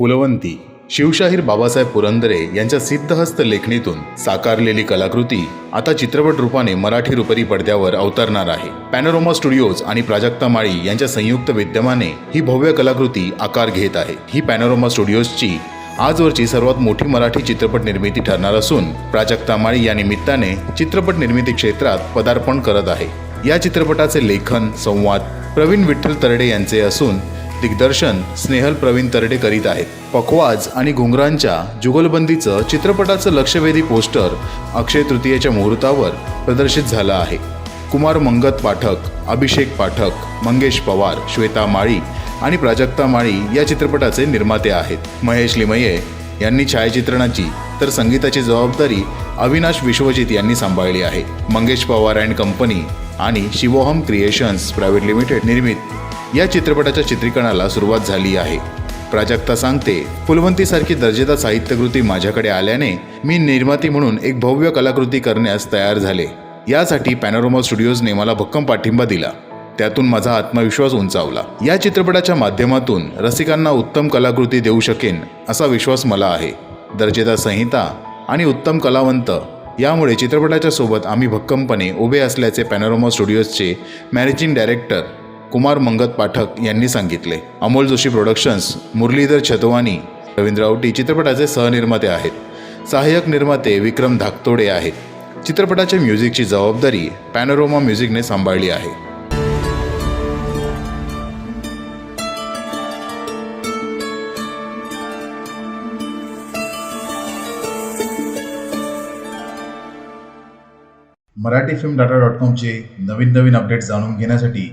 फुलवंती शिवशाहीर बाबासाहेब पुरंदरे यांच्या सिद्धहस्त लेखणीतून साकारलेली कलाकृती आता चित्रपट रूपाने मराठी रुपरी पडद्यावर अवतरणार आहे. पॅनोरोमा स्टुडिओज आणि प्राजक्ता माळी यांच्या संयुक्त विद्यमाने ही भव्य कलाकृती आकार घेत आहे. ही पॅनोरोमा स्टुडिओजची आजवरची सर्वात मोठी मराठी चित्रपट निर्मिती ठरणार असून प्राजक्ता माळी या निमित्ताने चित्रपट निर्मिती क्षेत्रात पदार्पण करत आहे. या चित्रपटाचे लेखन संवाद प्रवीण विठ्ठल तरडे यांचे असून दिग्दर्शन स्नेहल प्रवीण तरडे करीत आहेत. पखवाज आणि घुंगरांच्या जुगलबंदीचं चित्रपटाचं लक्षवेधी पोस्टर अक्षय तृतीयेच्या मुहूर्तावर प्रदर्शित झालं आहे. कुमार मंगत पाठक अभिषेक पाठक मंगेश पवार श्वेता माळी आणि प्राजक्ता माळी या चित्रपटाचे निर्माते आहेत. महेश लिमये यांनी छायाचित्रणाची तर संगीताची जबाबदारी अविनाश विश्वजित यांनी सांभाळली आहे. मंगेश पवार अँड कंपनी आणि शिवोहम क्रिएशन्स प्रायव्हेट लिमिटेड निर्मित या चित्रपटाच्या चित्रीकरणाला सुरुवात झाली आहे. प्राजक्ता सांगते फुलवंतीसारखी दर्जेदार साहित्यकृती माझ्याकडे आल्याने मी निर्माती म्हणून एक भव्य कलाकृती करण्यास तयार झाले. यासाठी पॅनोरोमा स्टुडिओजने मला भक्कम पाठिंबा दिला. त्यातून माझा आत्मविश्वास उंचावला. या चित्रपटाच्या माध्यमातून रसिकांना उत्तम कलाकृती देऊ शकेन असा विश्वास मला आहे. दर्जेदार संहिता आणि उत्तम कलावंत यामुळे चित्रपटाच्या सोबत आम्ही भक्कमपणे उभे असल्याचे पॅनोरोमा स्टुडिओजचे मॅनेजिंग डायरेक्टर कुमार मंगत पाठक यांनी सांगितले. अमोल जोशी प्रोडक्शन्स मुरलीधर छतवानी रवींद्र औटी चित्रपटाचे सहनिर्माते आहेत. सहाय्यक निर्माते विक्रम धाकतोडे आहेत. चित्रपटाच्या म्युझिकची जबाबदारी पॅनोरोमा म्युझिकने सांभाळली आहे. मराठी फिल्म डाटा डॉट कॉमचे नवीन नवीन अपडेट जाणून घेण्यासाठी